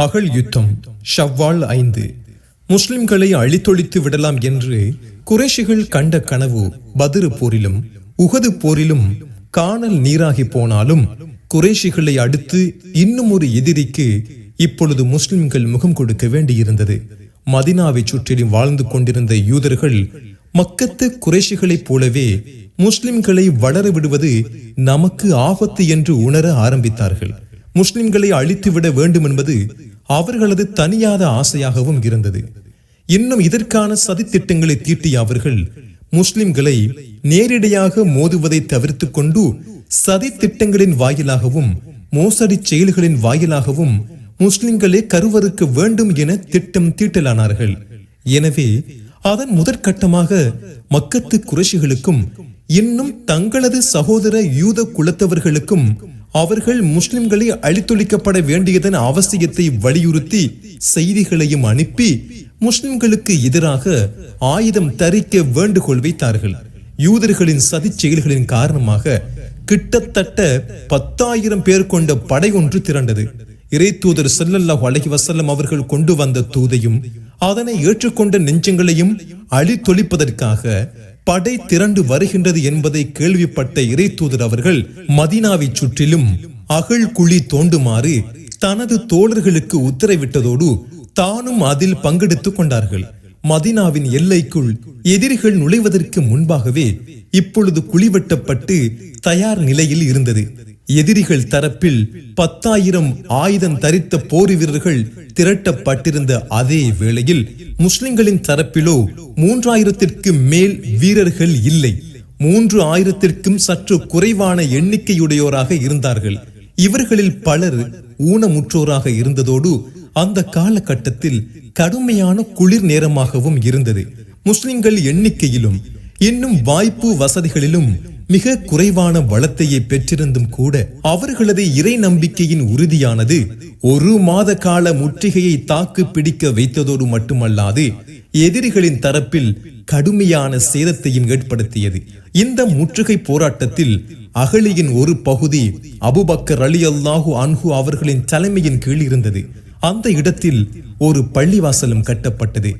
அகழ் யுத்தம் ஷவ்வால் ஐந்து. முஸ்லிம்களை அழித்தொழித்து விடலாம் என்று குறைஷிகள் கண்ட கனவு பதிரு போரிலும் உகது போரிலும் காணல் நீராகி போனாலும் குறைஷிகளை அடுத்து இன்னும் ஒரு எதிரிக்கு இப்பொழுது முஸ்லிம்கள் முகம் கொடுக்க வேண்டியிருந்தது. மதினாவை சுற்றிலும் வாழ்ந்து கொண்டிருந்த யூதர்கள் மக்கத்து குறைஷிகளைப் போலவே முஸ்லிம்களை வளர விடுவது நமக்கு ஆபத்து என்று உணர ஆரம்பித்தார்கள். முஸ்லிம்களை அழித்துவிட வேண்டும் என்பது அவர்களது தனியாத ஆசையாகவும் இருந்தது. இன்னும் இதற்கான சதித்திட்டங்களை தீட்டிய அவர்கள் முஸ்லிம்களை நேரிடையாக மோதுவதை தவிர்த்து கொண்டு சதி திட்டங்களின் வாயிலாகவும் மோசடி செயல்களின் வாயிலாகவும் முஸ்லிம்களே கருவறுக்க வேண்டும் என திட்டம் தீட்டலானார்கள். எனவே அதன் முதற்கட்டமாக மக்கத்து குறைஷிகளுக்கும் இன்னும் தங்களது சகோதர யூத குலத்தவர்களுக்கும் அவர்கள் முஸ்லிம்களை அழித்தொழிக்கப்பட வேண்டியதன் அவசியத்தை வலியுறுத்தி செய்திகளையும் அனுப்பி முஸ்லிம்களுக்கு எதிராக ஆயுதம் தரிக்க வேண்டுகோள் வைத்தார்கள். யூதர்களின் சதி செயல்களின் காரணமாக கிட்டத்தட்ட பத்தாயிரம் பேர் கொண்ட படை ஒன்று திரண்டது. இறை தூதர் செல்லல்லாஹ் அலஹி வசல்லம் அவர்கள் கொண்டு வந்த தூதையும் அதனை ஏற்றுக்கொண்ட நெஞ்சங்களையும் அழித்தொழிப்பதற்காக படை திரண்டு வருகின்றது என்பதை கேள்விப்பட்ட இறை தூதர் அவர்கள் மதினாவை சுற்றிலும் அகழ் குழி தோண்டுமாறு தனது தோழர்களுக்கு உத்தரவிட்டதோடு தானும் அதில் பங்கெடுத்துக் கொண்டார்கள். மதினாவின் எல்லைக்குள் எதிரிகள் நுழைவதற்கு முன்பாகவே இப்பொழுது குழி வெட்டப்பட்டு தயார் நிலையில் இருந்தது. எதிரிகள் தரப்பில் பத்தாயிரம் ஆயுதம் தரித்த போர் வீரர்கள் திரட்டப்பட்டிருந்த அதே வேளையில் முஸ்லிம்களின் தரப்பிலோ மூன்றாயிரத்திற்கு மேல் வீரர்கள் இல்லை. மூன்று ஆயிரத்திற்கும் சற்று குறைவான எண்ணிக்கையுடையோராக இருந்தார்கள். இவர்களில் பலர் ஊனமுற்றோராக இருந்ததோடு அந்த காலகட்டத்தில் கடுமையான குளிர் நேரமாகவும் இருந்தது. முஸ்லிம்கள் எண்ணிக்கையிலும் இன்னும் வாய்ப்பு வசதிகளிலும் மிக குறைவான வளத்தையே பெற்றிருந்தும் கூட அவர்களது இறை நம்பிக்கையின் உறுதியானது ஒரு மாத கால முற்றுகையை தாக்கு பிடிக்க வைத்ததோடு மட்டுமல்லாது எதிரிகளின் தரப்பில் கடுமையான சேதத்தையும் ஏற்படுத்தியது. இந்த முற்றுகை போராட்டத்தில் அகலியின் ஒரு பகுதி அபுபக்கர் அலி அல்லாஹு அன்ஹு அவர்களின் தலைமையின் கீழ் இருந்தது. அந்த இடத்தில் ஒரு பள்ளிவாசலும் கட்டப்பட்டது.